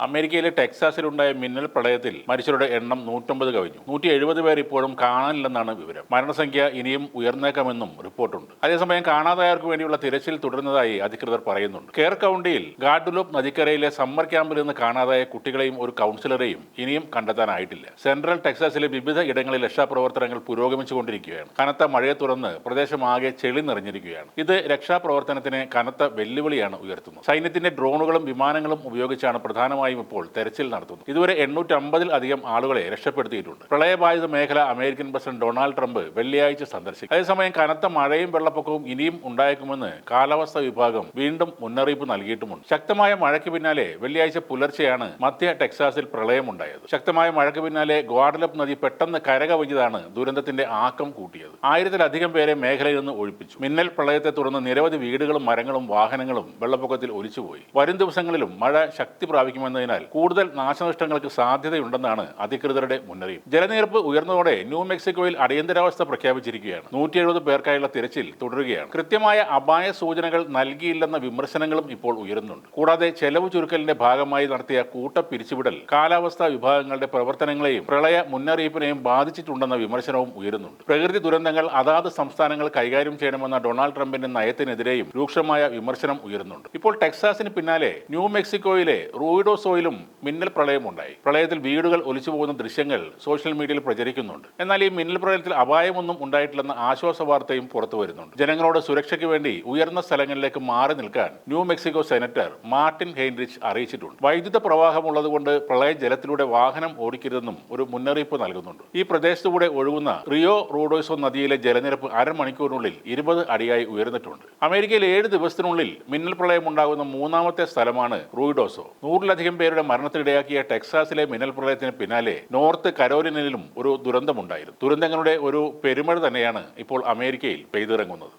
അമേരിക്കയിലെ ടെക്സാസിലുണ്ടായ മിന്നൽ പ്രളയത്തിൽ മരിച്ചവരുടെ എണ്ണം നൂറ്റമ്പത് കവിഞ്ഞു. നൂറ്റി എഴുപത് പേർ ഇപ്പോഴും കാണാനില്ലെന്നാണ് വിവരം. മരണസംഖ്യ ഇനിയും ഉയർന്നേക്കാമെന്നും റിപ്പോർട്ടുണ്ട്. അതേസമയം കാണാതായവർക്ക് വേണ്ടിയുള്ള തിരച്ചിൽ തുടരുന്നതായി അധികൃതർ പറയുന്നുണ്ട്. കെയർ കൗണ്ടിയിൽ ഗാഡുലോപ്പ് നദിക്കരയിലെ സമ്മർ ക്യാമ്പിൽ നിന്ന് കാണാതായ കുട്ടികളെയും ഒരു കൗൺസിലറെയും ഇനിയും കണ്ടെത്താനായിട്ടില്ല. സെൻട്രൽ ടെക്സാസിലെ വിവിധ ഇടങ്ങളിൽ രക്ഷാപ്രവർത്തനങ്ങൾ പുരോഗമിച്ചുകൊണ്ടിരിക്കുകയാണ്. കനത്ത മഴയെ തുടർന്ന് പ്രദേശമാകെ ചെളി നിറഞ്ഞിരിക്കുകയാണ്. ഇത് രക്ഷാപ്രവർത്തനത്തിന് കനത്ത വെല്ലുവിളിയാണ് ഉയർത്തുന്നത്. സൈന്യത്തിന്റെ ഡ്രോണുകളും വിമാനങ്ങളും ഉപയോഗിച്ചാണ് പ്രധാനമായും ഇപ്പോൾ തെരച്ചിൽ നടത്തുന്നു. ഇതുവരെ എണ്ണൂറ്റി അമ്പതിൽ അധികം ആളുകളെ രക്ഷപ്പെടുത്തിയിട്ടുണ്ട്. പ്രളയബാധിത മേഖല അമേരിക്കൻ പ്രസിഡന്റ് ഡൊണാൾഡ് ട്രംപ് വെള്ളിയാഴ്ച സന്ദർശിക്കും. അതേസമയം കനത്ത മഴയും വെള്ളപ്പൊക്കവും ഇനിയും ഉണ്ടായേക്കുമെന്ന് കാലാവസ്ഥാ വിഭാഗം വീണ്ടും മുന്നറിയിപ്പ് നൽകിയിട്ടുമുണ്ട്. ശക്തമായ മഴയ്ക്ക് പിന്നാലെ വെള്ളിയാഴ്ച പുലർച്ചെയാണ് മധ്യ ടെക്സാസിൽ പ്രളയമുണ്ടായത്. ശക്തമായ മഴയ്ക്ക് പിന്നാലെ ഗ്വാഡലപ്പ് നദി പെട്ടെന്ന് കരകവിഞ്ഞതാണ് ദുരന്തത്തിന്റെ ആക്കം കൂട്ടിയത്. ആയിരത്തിലധികം പേരെ മേഖലയിൽ നിന്ന് ഒഴിപ്പിച്ചു. മിന്നൽ പ്രളയത്തെ തുടർന്ന് നിരവധി വീടുകളും മരങ്ങളും വാഹനങ്ങളും വെള്ളപ്പൊക്കത്തിൽ ഒലിച്ചുപോയി. വരും ദിവസങ്ങളിലും മഴ ശക്തി പ്രാപിക്കുമെന്നതിനാൽ കൂടുതൽ നാശനഷ്ടങ്ങൾക്ക് സാധ്യതയുണ്ടെന്നാണ് അധികൃതരുടെ മുന്നറിയിപ്പ്. ജലനിരപ്പ് ഉയർന്നതോടെ ന്യൂ മെക്സിക്കോയിൽ അടിയന്തരാവസ്ഥ പ്രഖ്യാപിച്ചിരിക്കുകയാണ്. നൂറ്റി എഴുപത് പേർക്കായുള്ള തിരച്ചിൽ തുടരുകയാണ്. കൃത്യമായ അപായ സൂചനകൾ നൽകിയില്ലെന്ന വിമർശനങ്ങളും ഇപ്പോൾ ഉയരുന്നുണ്ട്. കൂടാതെ ചെലവ് ചുരുക്കലിന്റെ ഭാഗമായി നടത്തിയ കൂട്ട പിരിച്ചുവിടൽ കാലാവസ്ഥാ വിഭാഗങ്ങളുടെ പ്രവർത്തനങ്ങളെയും പ്രളയ മുന്നറിയിപ്പിനെയും ബാധിച്ചിട്ടുണ്ടെന്ന വിമർശനവും ഉയരുന്നുണ്ട്. പ്രകൃതി ദുരന്തങ്ങൾ അതാത് സംസ്ഥാനങ്ങൾ കൈകാര്യം ചെയ്യണമെന്ന ഡൊണാൾഡ് ട്രംപിന്റെ നയത്തിനെതിരെയും രൂക്ഷമായ വിമർശനം ഉയരുന്നുണ്ട്. ഇപ്പോൾ ടെക്സാസിന് പിന്നാലെ ന്യൂ മെക്സിക്കോയിലെ റൂയിഡോസോയിലും മിന്നൽ പ്രളയമുണ്ടായി. പ്രളയത്തിൽ വീടുകൾ ഒലിച്ചു പോകുന്ന ദൃശ്യങ്ങൾ സോഷ്യൽ മീഡിയയിൽ പ്രചരിക്കുന്നുണ്ട്. എന്നാൽ ഈ മിന്നൽ പ്രളയത്തിൽ അപായമൊന്നും ഉണ്ടായിട്ടില്ലെന്ന ആശ്വാസ വാർത്തയും പുറത്തു വരുന്നുണ്ട്. ജനങ്ങളോട് സുരക്ഷയ്ക്ക് വേണ്ടി ഉയർന്ന സ്ഥലങ്ങളിലേക്ക് മാറി നിൽക്കാൻ New Mexico senator Martin Heinrich അറിയിച്ചിട്ടുണ്ട്. വൈദ്യുത പ്രവാഹമുള്ളതുകൊണ്ട് പ്രളയ ജലത്തിലൂടെ വാഹനം ഓടിക്കരുതെന്നും ഒരു മുന്നറിയിപ്പ് നൽകുന്നുണ്ട്. ഈ പ്രദേശത്തുകൂടെ ഒഴുകുന്ന റിയോ റോഡോസോ നദിയിലെ ജലനിരപ്പ് അരമണിക്കൂറിനുള്ളിൽ ഇരുപത് അടിയായി ഉയർന്നിട്ടുണ്ട്. അമേരിക്കയിൽ ഏഴ് ദിവസത്തിനുള്ളിൽ മിന്നൽ പ്രളയം ഉണ്ടാകുന്ന മൂന്നാമത്തെ സ്ഥലമാണ് റൂയിഡോസോ നൂറിലധികം പേരുടെ മരണത്തിനിടയാക്കിയ ടെക്സാസിലെ മിന്നൽ പ്രളയത്തിന് പിന്നാലെ നോർത്ത് കരോലിനയിലും ഒരു ദുരന്തമുണ്ടായിരുന്നു. ദുരന്തങ്ങളുടെ ഒരു പെരുമഴ തന്നെയാണ് ഇപ്പോൾ അമേരിക്കയിൽ പെയ്തിറങ്ങുന്നത്.